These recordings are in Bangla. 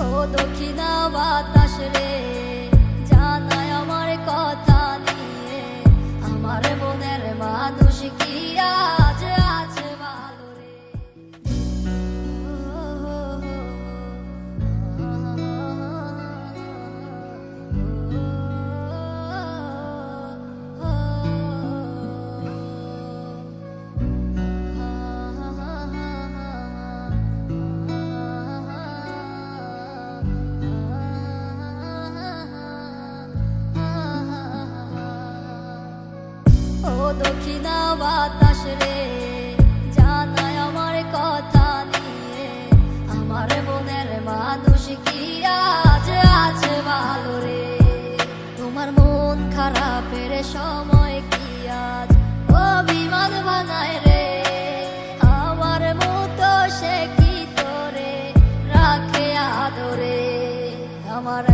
ও দক্ষিণা বাতাস রে জানায় ও দক্ষিণা বাতাস রে? আমার কথা আমার মানুষ আছে ভালো রে? তোমার খারাপের সময় আজ অভিমান বানায় রে? আমার মতো সে রাখে আদরে? আমার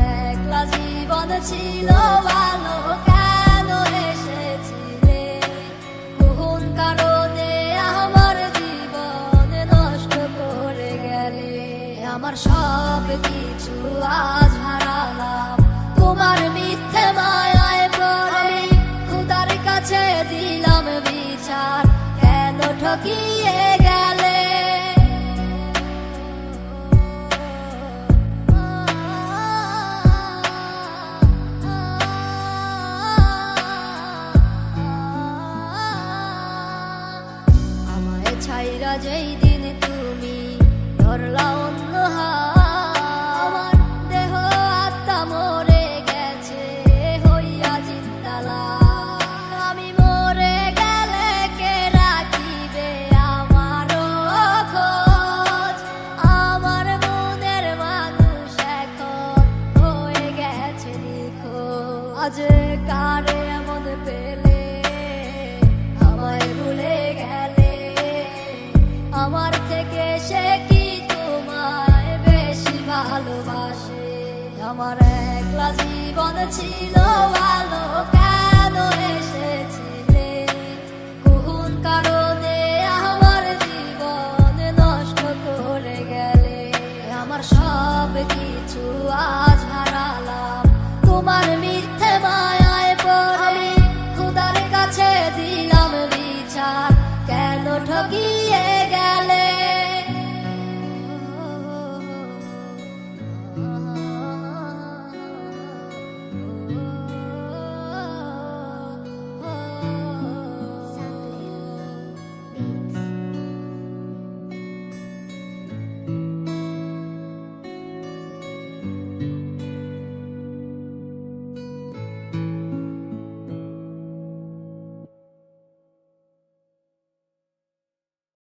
জীবন ছিল ভালো আমার সব কিছু আজ হারালাম। তোমার মিথ্যে মায়ায় পড়ে খুদার কাছে দিলাম বিচার। কেন ঠকিয়ে গেলে? আমায় ছাইরা যেই আমার দেহ আত্মা মরে গেছে, হইয়া আমি মরে গেলে কে রাখিবে আমার মনের হয়ে গেছে আজ পেলে? ভুলে গেলে? আমার থেকে সে আমার একলা জীবন ছিল ভালো কেন এসেছিলে? কোন কারণে আমার জীবন নষ্ট করে গেলে? আমার সব কিছু মি